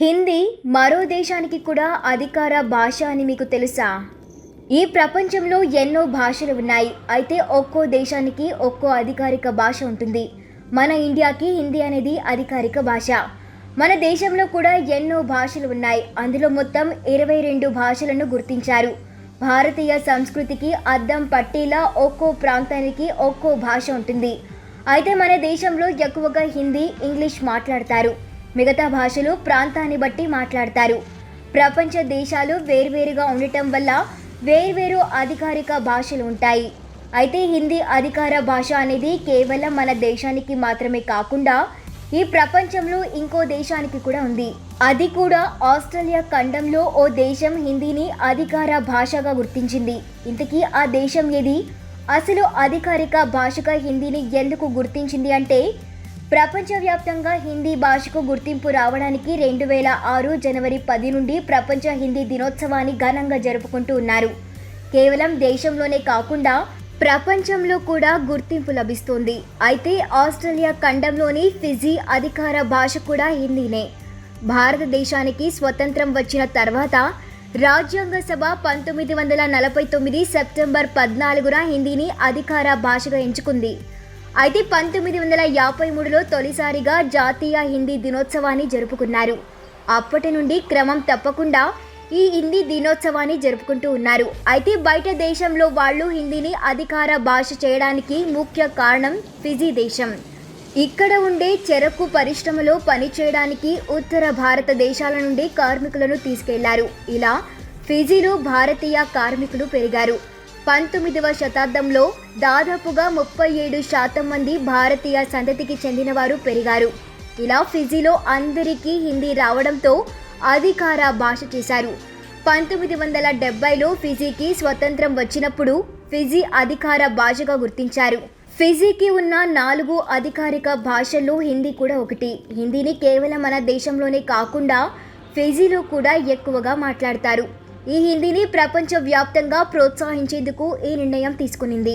హిందీ మరో దేశానికి కూడా అధికార భాష అని మీకు తెలుసా? ఈ ప్రపంచంలో ఎన్నో భాషలు ఉన్నాయి. అయితే ఒక్కో దేశానికి ఒక్కో అధికారిక భాష ఉంటుంది. మన ఇండియాకి హిందీ అనేది అధికారిక భాష. మన దేశంలో కూడా ఎన్నో భాషలు ఉన్నాయి. అందులో మొత్తం ఇరవై రెండు భాషలను గుర్తించారు. భారతీయ సంస్కృతికి అద్దం పట్టేలా ఒక్కో ప్రాంతానికి ఒక్కో భాష ఉంటుంది. అయితే మన దేశంలో ఎక్కువగా హిందీ ఇంగ్లీష్ మాట్లాడతారు. మిగతా భాషలు ప్రాంతాన్ని బట్టి మాట్లాడతారు. ప్రపంచ దేశాలు వేర్వేరుగా ఉండటం వల్ల వేర్వేరు అధికారిక భాషలు ఉంటాయి. అయితే హిందీ అధికార భాష అనేది కేవలం మన దేశానికి మాత్రమే కాకుండా ఈ ప్రపంచంలో ఇంకో దేశానికి కూడా ఉంది. అది కూడా ఆస్ట్రేలియా ఖండంలో ఓ దేశం హిందీని అధికార భాషగా గుర్తించింది. ఇంతకీ ఆ దేశం ఏది? అసలు అధికారిక భాషగా హిందీని ఎందుకు గుర్తించింది అంటే ప్రపంచవ్యాప్తంగా హిందీ భాషకు గుర్తింపు రావడానికి రెండు వేల ఆరు జనవరి పది నుండి ప్రపంచ హిందీ దినోత్సవాన్ని ఘనంగా జరుపుకుంటూ ఉన్నారు. కేవలం దేశంలోనే కాకుండా ప్రపంచంలో కూడా గుర్తింపు లభిస్తుంది. అయితే ఆస్ట్రేలియా ఖండంలోని ఫిజీ అధికార భాష కూడా హిందీనే. భారతదేశానికి స్వతంత్రం వచ్చిన తర్వాత రాజ్యాంగ సభ పంతొమ్మిది వందల నలభై తొమ్మిది సెప్టెంబర్ పద్నాలుగున హిందీని అధికార భాషగా ఎంచుకుంది. అయితే పంతొమ్మిది వందల యాభై మూడులో తొలిసారిగా జాతీయ హిందీ దినోత్సవాన్ని జరుపుకున్నారు. అప్పటి నుండి క్రమం తప్పకుండా ఈ హిందీ దినోత్సవాన్ని జరుపుకుంటూ ఉన్నారు. అయితే బయట దేశంలో వాళ్ళు హిందీని అధికార భాష చేయడానికి ముఖ్య కారణం ఫిజీ దేశం. ఇక్కడ ఉండే చెరకు పరిశ్రమలో పనిచేయడానికి ఉత్తర భారతదేశాల నుండి కార్మికులను తీసుకెళ్ళారు. ఇలా ఫిజీలో భారతీయ కార్మికులు పెరిగారు. పంతొమ్మిదవ శతాబ్దంలో దాదాపుగా ముప్పై ఏడు శాతం మంది భారతీయ సంతతికి చెందినవారు పెరిగారు. ఇలా ఫిజీలో అందరికీ హిందీ రావడంతో అధికార భాష చేశారు. పంతొమ్మిది వందల డెబ్బైలో ఫిజీకి స్వతంత్రం వచ్చినప్పుడు ఫిజీ అధికార భాషగా గుర్తించారు. ఫిజీకి ఉన్న నాలుగు అధికారిక భాషల్లో హిందీ కూడా ఒకటి. హిందీని కేవలం మన దేశంలోనే కాకుండా ఫిజీలో కూడా ఎక్కువగా మాట్లాడతారు. ఈ హిందీని ప్రపంచవ్యాప్తంగా ప్రోత్సహించేందుకు ఈ నిర్ణయం తీసుకునింది.